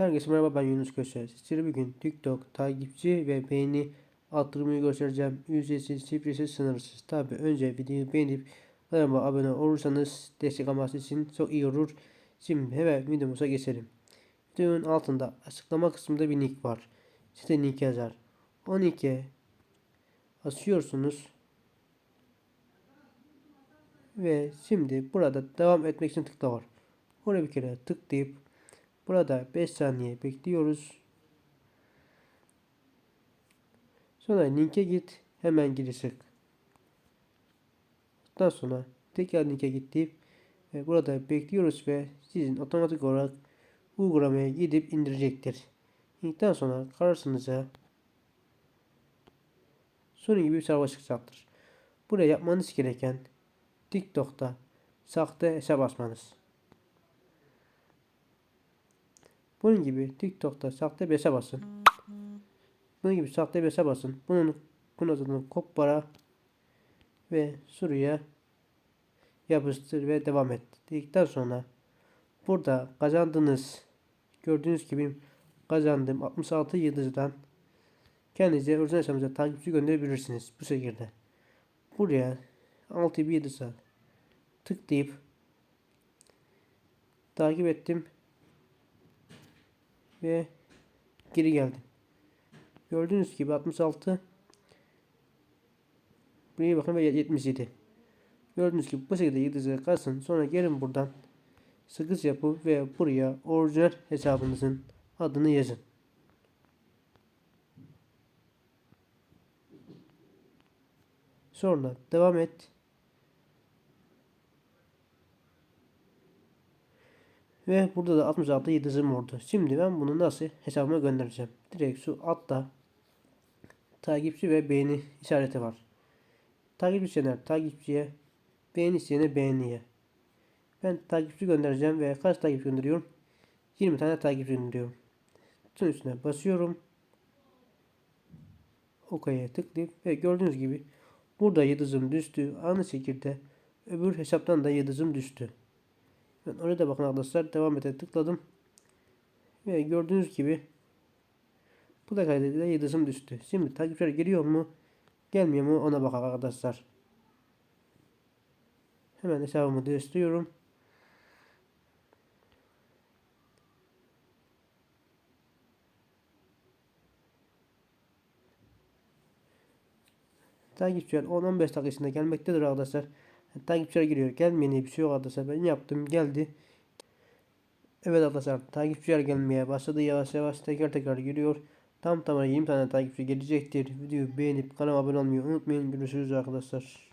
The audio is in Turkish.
Herkese merhaba ben Yunus Köse. Sizlere bugün TikTok takipçi ve beğeni arttırmayı göstereceğim. Ücretsiz, şifresiz, sınırsız. Tabi önce videoyu beğenip kanalıma abone olursanız destek amaçlı için çok iyi olur. Şimdi hemen videomuza geçelim. Videonun altında açıklama kısmında bir link var. Size link yazar. O linke asıyorsunuz. Ve şimdi burada devam etmek için tıkla var. Oraya bir kere tıklayıp Burada 5 saniye bekliyoruz. Sonra linke git. Hemen geri sık. Daha sonra tekrar linke git ve burada bekliyoruz ve sizin otomatik olarak uygulamaya gidip indirecektir. İndikten sonra karşınıza sunum gibi bir sayfa çıkacaktır. Buraya yapmanız gereken TikTok'ta sahte hesap açmanız. Bunun gibi TikTok'ta sahte bese basın. Bunun gibi sahte bese basın. Bunun kunazını kopara ve Suriye yapıştır ve devam et. Dedikten sonra burada kazandığınız gördüğünüz gibi kazandığım 66 yıldızdan kendinize özel hesabınıza takipçi gönderebilirsiniz bu şekilde. Buraya 6 bir yıldıza tıklayıp takip ettim ve geri geldim. Gördüğünüz gibi 66 buraya bakın ve 77. Gördüğünüz gibi bu şekilde yıldızı kalsın. Sonra gelin buradan sıkış yapı ve buraya orijinal hesabınızın adını yazın. Sonra devam et. Ve burada da 66 yıldızım oldu. Şimdi ben bunu nasıl hesabıma göndereceğim. Direkt şu altta takipçi ve beğeni işareti var. Takip isteyenler takipçiye, beğeni isteyene beğeniye. Ben takipçi göndereceğim ve kaç takip gönderiyorum? 20 tane takip gönderiyorum. Tüm üstüne basıyorum. OK'ya tıklayıp ve gördüğünüz gibi burada yıldızım düştü. Aynı şekilde öbür hesaptan da yıldızım düştü. Ben oraya da bakın arkadaşlar devam ete tıkladım. Ve gördüğünüz gibi bu da kaydıyla yıldızım düştü. Şimdi takipçiler geliyor mu gelmiyor mu ona bakalım arkadaşlar. Hemen hesabımı değiştiriyorum. Takipçiler 10-15 dakika içinde gelmektedir arkadaşlar. Takipçiler giriyor. Gelmeyene bir şey yok arkadaşlar. Ben yaptım geldi. Evet arkadaşlar takipçiler gelmeye başladı. Yavaş yavaş tekrar tekrar giriyor. Tam tamına 20 tane takipçi gelecektir. Videoyu beğenip kanala abone olmayı unutmayın. Görüşürüz arkadaşlar.